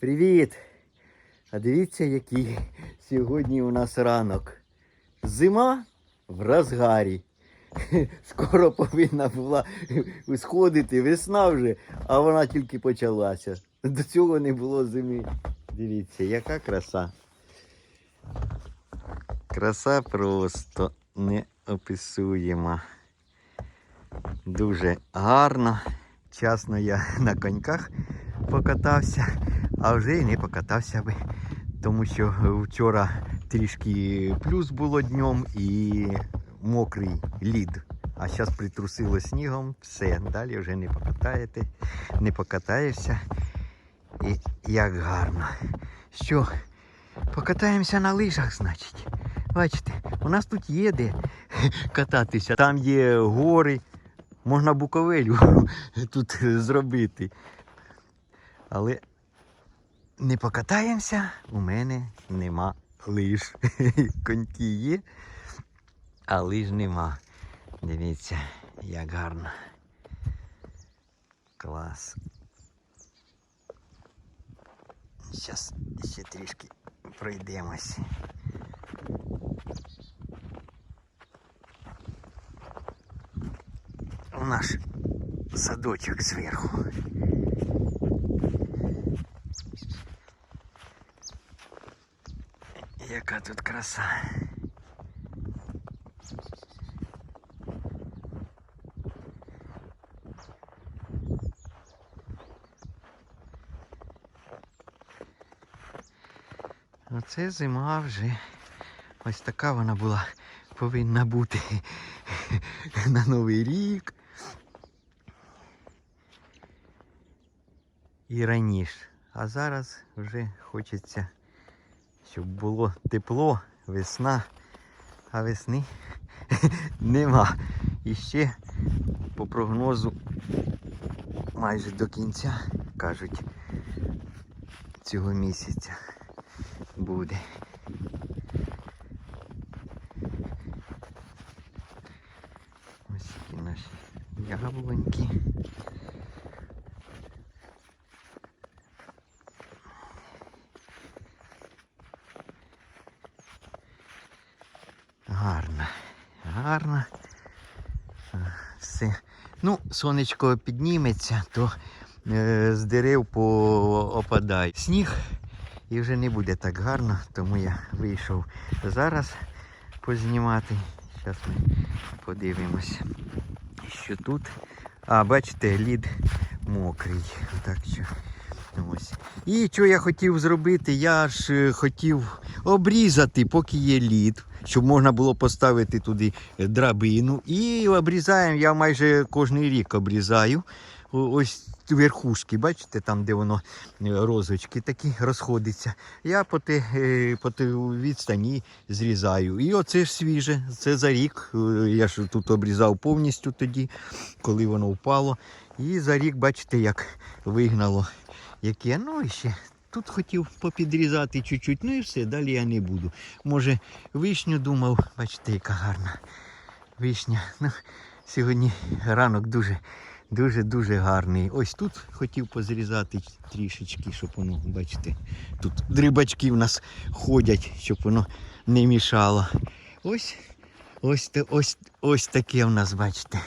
Привіт! А дивіться, який сьогодні у нас ранок. Зима в розгарі. Скоро повинна була сходити весна вже, а вона тільки почалася. До цього не було зими. Дивіться, яка краса. Краса просто неописуєма. Дуже гарно. Часно я на коньках покатався, а вже й не покатався би. Тому що вчора трішки плюс було днем і мокрий лід. А зараз притрусило снігом, все, далі вже не покатаєте, не покатаєшся. І як гарно. Що, покатаємося на лижах, значить. Бачите, у нас тут є де кататися. Там є гори, можна буковелю тут зробити. Але не покатаємося, у мене нема лиж. Коньки є, а лиж нема. Дивіться, як гарно. Клас. Зараз ще трішки пройдемось. У наш садочок зверху. Яка тут краса. Оце зима вже. Ось така вона була повинна бути на Новий рік. І раніше. А зараз вже хочеться, щоб було тепло, весна, а весни нема. І ще по прогнозу майже до кінця, кажуть, цього місяця буде. Ось такі наші яблуньки. Гарно, гарно. А, Все. Ну, сонечко підніметься, то е, з дерев поопадає сніг і вже не буде так гарно, тому я вийшов зараз познімати. Зараз ми подивимося, що тут. А, бачите, лід мокрий. Так що ось. І що я хотів зробити? Я ж е, хотів обрізати, поки є лід, щоб можна було поставити туди драбину. І обрізаємо, я майже кожен рік обрізаю. Ось верхушки, бачите, там, де воно е, розочки такі розходиться. Я по те, е, відстані зрізаю. І оце ж свіже, це за рік. Е, Я ж тут обрізав повністю тоді, коли воно впало. І за рік, бачите, як вигнало яке. Ну і ще тут хотів попідрізати чуть-чуть, ну і все, далі я не буду. Може, вишню думав, бачите, яка гарна вишня. Ну, сьогодні ранок дуже, дуже, дуже гарний. Ось тут хотів позрізати трішечки, щоб воно, бачите, тут дрибачки в нас ходять, щоб воно не мішало. Ось, ось, ось, ось таке в нас, бачите.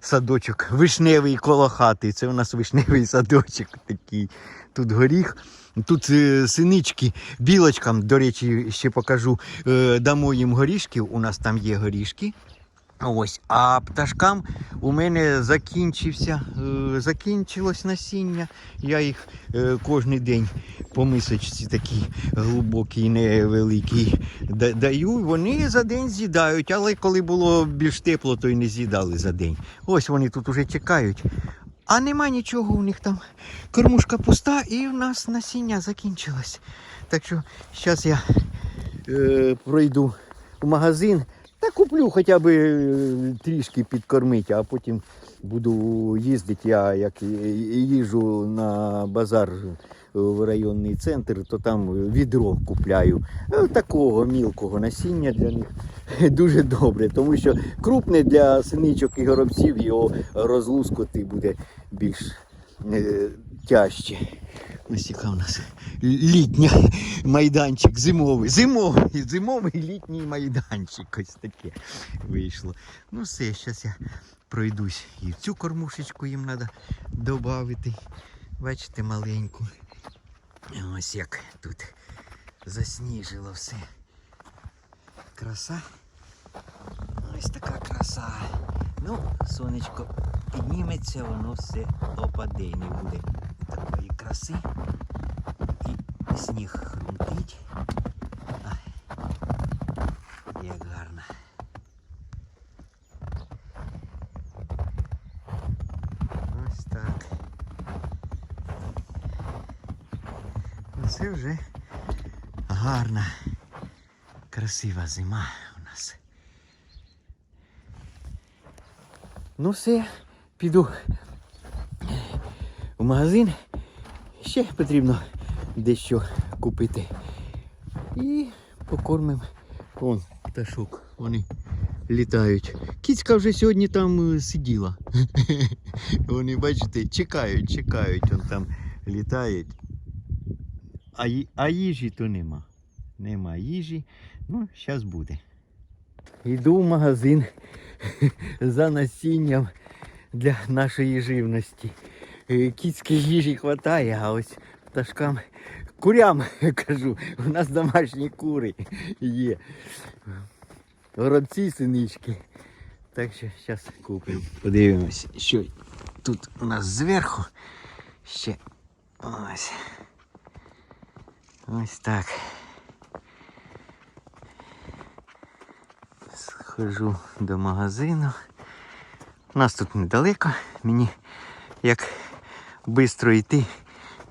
Садочок вишневий коло хати. Це у нас вишневий садочок такий. Тут горіх, тут е, синички білочкам, до речі, ще покажу. Е, дамо їм горішків. У нас там є горішки. Ось, а пташкам у мене закінчився, е, закінчилось насіння. Я їх кожен день по мисочці такі глибокі, невеликі да- даю. Вони за день з'їдають, але коли було більш тепло, то й не з'їдали за день. Ось вони тут уже чекають. А нема нічого у них там. Кормушка пуста і в нас насіння закінчилось. Так що зараз я е, пройду в магазин та куплю хоча б е, трішки підкормити, а потім буду їздити. Я як і- на базар в районний центр, то там відро купляю. Е, Такого мілкого насіння для них дуже добре, тому що крупне для синичок і горобців його розлускати буде більш е, тяжче. Ось яка у нас літня майданчик, зимовий. Зимовий, зимовий літній майданчик. Ось таке вийшло. Ну все, зараз я пройдусь. І цю кормушечку їм треба додати. Бачите, маленьку. Ось як тут засніжило все. Краса. Ось така краса. Ну, сонечко підніметься, воно все опаде, не буде такої краси. І сніг хрумтить. Ай, Як гарно. Ось так. Ну, Це вже гарна, красива зима у нас. Ну все, піду в магазин. Ще потрібно дещо купити. І покормимо вон пташок. Вони літають. Кіцька вже сьогодні там е, сиділа. Вони, бачите, чекають, чекають, он там літають. А, а їжі то нема. Нема їжі. Ну, зараз буде. Йду в магазин за насінням для нашої живності. Е, Кіцькій їжі вистачає, а ось пташкам, курям кажу, у нас домашні кури є. Горобці, синички. Так що зараз купимо. Подивимось, що тут у нас зверху. Ще ось. Ось так. Схожу до магазину. У нас тут недалеко. Мені як швидко йти,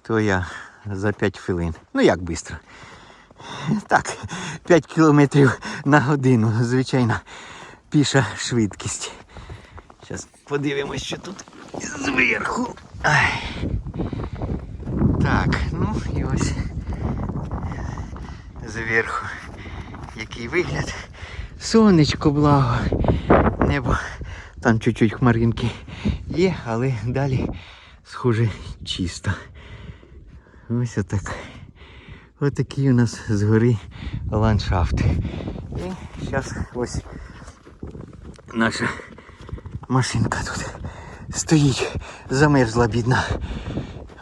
то я за 5 хвилин. Ну як швидко? Так, 5 кілометрів на годину, звичайно, піша швидкість. Зараз подивимось, що тут зверху. Ай. Так, ну і ось зверху. Який вигляд. Сонечко благо. Небо. Там чуть-чуть хмаринки є, але далі схоже чисто. Ось отак. Отакий у нас згори ландшафт. І зараз ось наша машинка тут стоїть, замерзла бідна.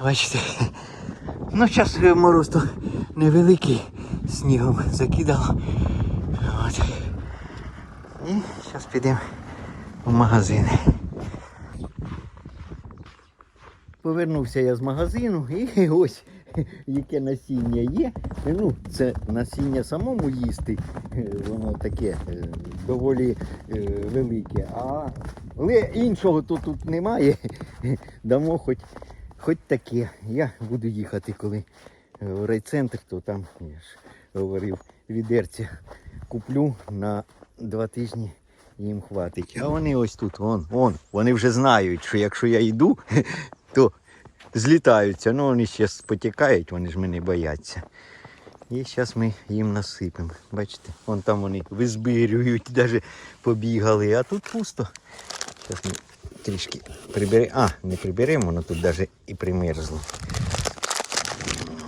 Бачите? Ну зараз мороз то невеликий снігом закидав. От. І зараз підемо в магазин. Повернувся я з магазину і ось яке насіння є. Ну, це насіння самому їсти, е, воно таке е, доволі е, велике. А але іншого то тут немає. Дамо хоч, хоч таке. Я буду їхати, коли в райцентр, то там, говорив, відерця куплю на два тижні. Їм хватить. А вони ось тут, вон, вон. Вони вже знають, що якщо я йду, то злітаються. Ну вони ще потікають, вони ж мене бояться. І зараз ми їм насипемо. Бачите, вон там вони визбирюють, навіть побігали, а тут пусто. Зараз ми трішки приберемо. А, не приберемо, воно тут навіть і примерзло.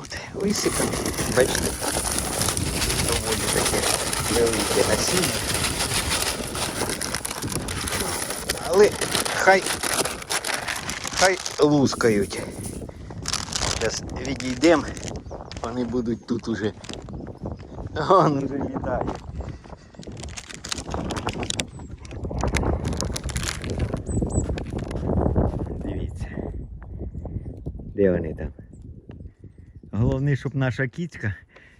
От, висипемо. Бачите, таке велике насіння. Але хай хай лускають. Зараз відійдемо, вони будуть тут уже. Он вже літає. Дивіться. Де вони там? Головне, щоб наша кіцька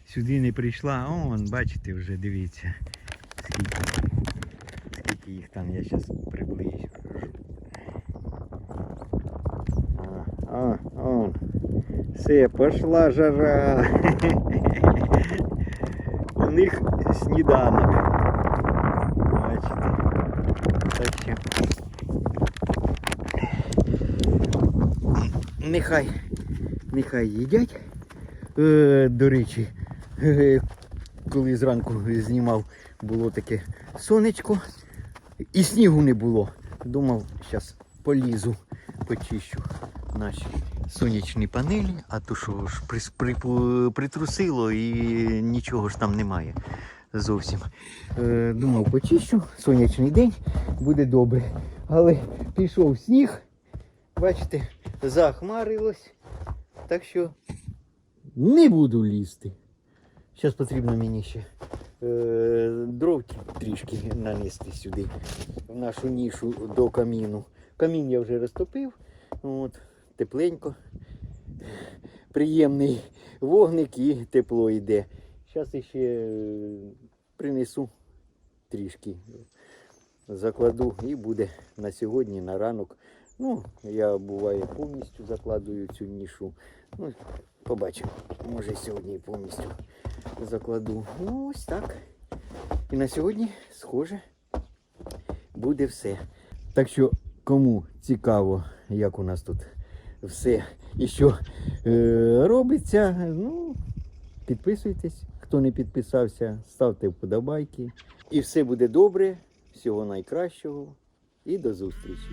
сюди не прийшла. О, вон, бачите, вже дивіться. Скільки, скільки їх там я зараз приближу. А, а, он. Все, пошла жара. У них сніданок. Бачите. Так що. Нехай, нехай їдять. Е, до речі, е, коли зранку знімав, було таке сонечко і снігу не було. Думав, зараз полізу, почищу. наші сонячні панелі, а то що ж прис- припу- притрусило і нічого ж там немає зовсім. Е, думав, почищу, сонячний день буде добре. Але пішов сніг, бачите, захмарилось. Так що не буду лізти. Зараз потрібно мені ще е, дров трішки нанести сюди, в нашу нішу до каміну. Камін я вже розтопив, от, тепленько. Приємний вогник і тепло йде. Зараз ще е, принесу трішки, закладу і буде на сьогодні, на ранок. Ну, я буває повністю закладую цю нішу. Ну, побачимо. Може сьогодні повністю закладу. Ну, ось так. І на сьогодні, схоже, буде все. Так що, кому цікаво, як у нас тут все і що е, робиться, ну, підписуйтесь. Хто не підписався, ставте вподобайки. І все буде добре. Всього найкращого. І до зустрічі.